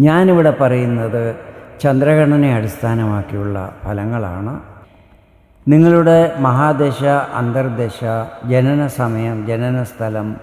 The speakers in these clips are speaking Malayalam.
ഞാനിവിടെ പറയുന്നത് ചന്ദ്രഗണനെ അടിസ്ഥാനമാക്കിയുള്ള ഫലങ്ങളാണ്. നിങ്ങളുടെ മഹാദശ അന്തർദശ ജനന സമയം ജനന സ്ഥലം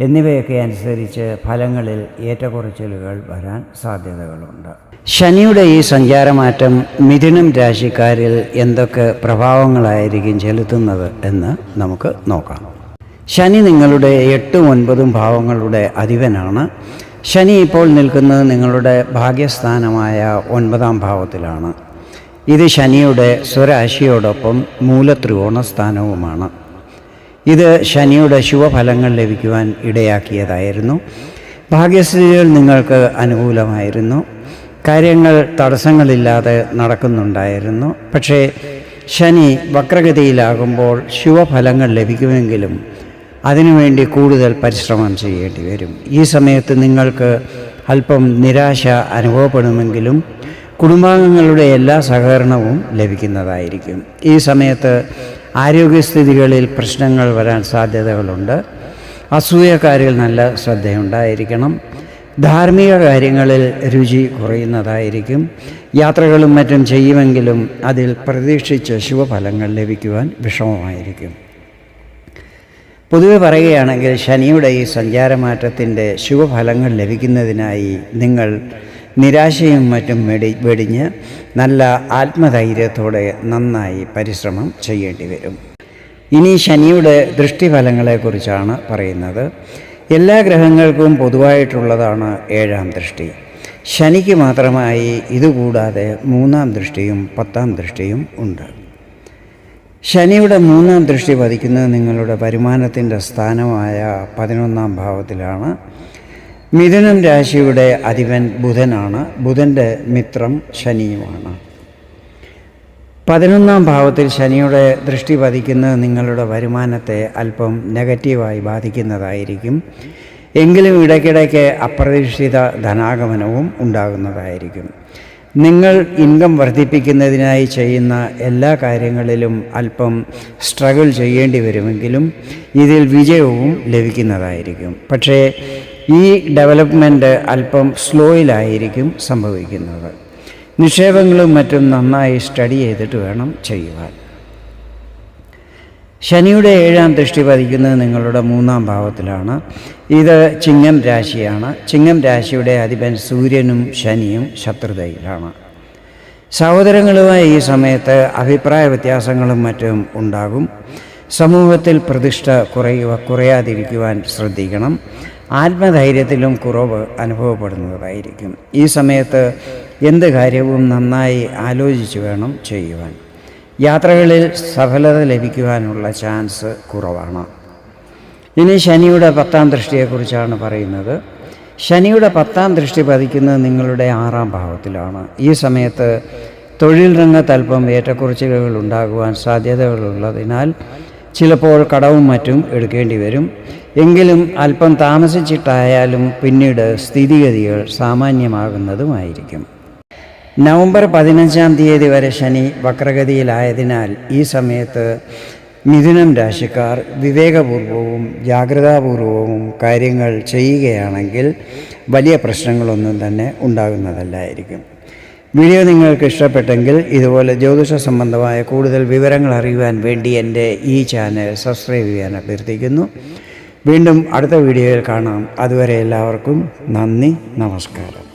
എന്നിവയൊക്കെ അനുസരിച്ച് ഫലങ്ങളിൽ ഏറ്റക്കുറച്ചിലുകൾ വരാൻ സാധ്യതകളുണ്ട്. ശനിയുടെ ഈ സഞ്ചാരമാറ്റം മിഥുനം രാശിക്കാരിൽ എന്തൊക്കെ പ്രഭാവങ്ങളായിരിക്കും ചെലുത്തുന്നത് എന്ന് നമുക്ക് നോക്കാം. ശനി നിങ്ങളുടെ എട്ടും ഒൻപതും ഭാവങ്ങളുടെ അധിപനാണ്. ശനി ഇപ്പോൾ നിൽക്കുന്നത് നിങ്ങളുടെ ഭാഗ്യസ്ഥാനമായ ഒൻപതാം ഭാവത്തിലാണ്. ഇത് ശനിയുടെ സ്വരാശിയോടൊപ്പം മൂലത്രികോണ സ്ഥാനവുമാണ് ഇത് ശനിയുടെ ശുഭഫലങ്ങൾ ലഭിക്കുവാൻ ഇടയാക്കിയതായിരുന്നു. ഭാഗ്യസ്ഥിതികൾ നിങ്ങൾക്ക് അനുകൂലമായിരുന്നു. കാര്യങ്ങൾ തടസ്സങ്ങളില്ലാതെ നടക്കുന്നുണ്ടായിരുന്നു. പക്ഷേ ശനി വക്രഗതിയിലാകുമ്പോൾ ശുഭഫലങ്ങൾ ലഭിക്കുമെങ്കിലും അതിനുവേണ്ടി കൂടുതൽ പരിശ്രമം ചെയ്യേണ്ടി വരും. ഈ സമയത്ത് നിങ്ങൾക്ക് അല്പം നിരാശ അനുഭവപ്പെടുമെങ്കിലും കുടുംബാംഗങ്ങളുടെ എല്ലാ സഹകരണവും ലഭിക്കുന്നതായിരിക്കും. ഈ സമയത്ത് ആരോഗ്യസ്ഥിതികളിൽ പ്രശ്നങ്ങൾ വരാൻ സാധ്യതകളുണ്ട്. അസൂയക്കാരിൽ നല്ല ശ്രദ്ധയുണ്ടായിരിക്കണം. ധാർമ്മിക കാര്യങ്ങളിൽ രുചി കുറയുന്നതായിരിക്കും. യാത്രകളും മറ്റും ചെയ്യുമെങ്കിലും അതിൽ പ്രതീക്ഷിച്ച ശുഭഫലങ്ങൾ ലഭിക്കുവാൻ വിഷമമായിരിക്കും. പൊതുവെ പറയുകയാണെങ്കിൽ ശനിയുടെ ഈ സഞ്ചാരമാറ്റത്തിന്റെ ശുഭഫലങ്ങൾ ലഭിക്കുന്നതിനായി നിങ്ങൾ നിരാശയും മറ്റും വെടി വെടിഞ്ഞ് നല്ല ആത്മധൈര്യത്തോടെ നന്നായി പരിശ്രമം ചെയ്യേണ്ടി വരും. ഇനി ശനിയുടെ ദൃഷ്ടിഫലങ്ങളെക്കുറിച്ചാണ് പറയുന്നത്. എല്ലാ ഗ്രഹങ്ങൾക്കും പൊതുവായിട്ടുള്ളതാണ് ഏഴാം ദൃഷ്ടി. ശനിക്ക് മാത്രമായി ഇതുകൂടാതെ മൂന്നാം ദൃഷ്ടിയും പത്താം ദൃഷ്ടിയും ഉണ്ട്. ശനിയുടെ മൂന്നാം ദൃഷ്ടി പതിക്കുന്നത് നിങ്ങളുടെ വരുമാനത്തിന്റെ സ്ഥാനമായ പതിനൊന്നാം ഭാവത്തിലാണ്. മിഥുനം രാശിയുടെ അധിപൻ ബുധനാണ്. ബുധന്റെ മിത്രം ശനിയുമാണ്. പതിനൊന്നാം ഭാവത്തിൽ ശനിയുടെ ദൃഷ്ടി പതിക്കുന്നത് നിങ്ങളുടെ വരുമാനത്തെ അല്പം നെഗറ്റീവായി ബാധിക്കുന്നതായിരിക്കും. എങ്കിലും ഇടയ്ക്കിടയ്ക്ക് അപ്രതീക്ഷിത ധനാഗമനവും ഉണ്ടാകുന്നതായിരിക്കും. നിങ്ങൾ ഇൻകം വർദ്ധിപ്പിക്കുന്നതിനായി ചെയ്യുന്ന എല്ലാ കാര്യങ്ങളിലും അല്പം സ്ട്രഗിൾ ചെയ്യേണ്ടി വരുമെങ്കിലും ഇതിൽ വിജയവും ലഭിക്കുന്നതായിരിക്കും. പക്ഷേ ഈ ഡെവലപ്മെന്റ് അല്പം സ്ലോയിലായിരിക്കും സംഭവിക്കുന്നത്. നിക്ഷേപങ്ങളും മറ്റും നന്നായി സ്റ്റഡി ചെയ്തിട്ട് വേണം ചെയ്യുവാൻ. ശനിയുടെ ഏഴാം ദൃഷ്ടി പതിക്കുന്നത് നിങ്ങളുടെ മൂന്നാം ഭാവത്തിലാണ്. ഇത് ചിങ്ങം രാശിയാണ്. ചിങ്ങം രാശിയുടെ അധിപൻ സൂര്യനും ശനിയും ശത്രുതയിലാണ്. സഹോദരങ്ങളുമായി ഈ സമയത്ത് അഭിപ്രായ വ്യത്യാസങ്ങളും മറ്റും ഉണ്ടാകും. സമൂഹത്തിൽ പ്രതിഷ്ഠ കുറയുക കുറയാതിരിക്കുവാൻ ശ്രദ്ധിക്കണം. ആത്മധൈര്യത്തിലും കുറവ് അനുഭവപ്പെടുന്നതായിരിക്കും. ഈ സമയത്ത് എന്ത് കാര്യവും നന്നായി ആലോചിച്ച് വേണം ചെയ്യുവാൻ. യാത്രകളിൽ സഫലത ലഭിക്കുവാനുള്ള ചാൻസ് കുറവാണ്. ഇനി ശനിയുടെ പത്താം ദൃഷ്ടിയെക്കുറിച്ചാണ് പറയുന്നത്. ശനിയുടെ പത്താം ദൃഷ്ടി പതിക്കുന്നത് നിങ്ങളുടെ ആറാം ഭാവത്തിലാണ്. ഈ സമയത്ത് തൊഴിൽ രംഗത്ത് അല്പം ഏറ്റക്കുറച്ചിലുകൾ ഉണ്ടാകുവാൻ സാധ്യതകളുള്ളതിനാൽ ചിലപ്പോൾ കടവും മറ്റും എടുക്കേണ്ടി വരും. എങ്കിലും അല്പം താമസിച്ചിട്ടായാലും പിന്നീട് സ്ഥിതിഗതികൾ സാമാന്യമാകുന്നതുമായിരിക്കും. നവംബർ പതിനഞ്ചാം തീയതി വരെ ശനി വക്രഗതിയിലായതിനാൽ ഈ സമയത്ത് മിഥുനം രാശിക്കാർ വിവേകപൂർവവും ജാഗ്രതാപൂർവവും കാര്യങ്ങൾ ചെയ്യുകയാണെങ്കിൽ വലിയ പ്രശ്നങ്ങളൊന്നും തന്നെ ഉണ്ടാകുന്നതല്ലായിരിക്കും. വീഡിയോ നിങ്ങൾക്ക് ഇഷ്ടപ്പെട്ടെങ്കിൽ ഇതുപോലെ ജ്യോതിഷ സംബന്ധമായ കൂടുതൽ വിവരങ്ങൾ അറിയുവാൻ വേണ്ടി എന്റെ ഈ ചാനൽ സബ്സ്ക്രൈബ് ചെയ്യാൻ അഭ്യർത്ഥിക്കുന്നു. വീണ്ടും അടുത്ത വീഡിയോയിൽ കാണാം. അതുവരെ എല്ലാവർക്കും നന്ദി നമസ്കാരം.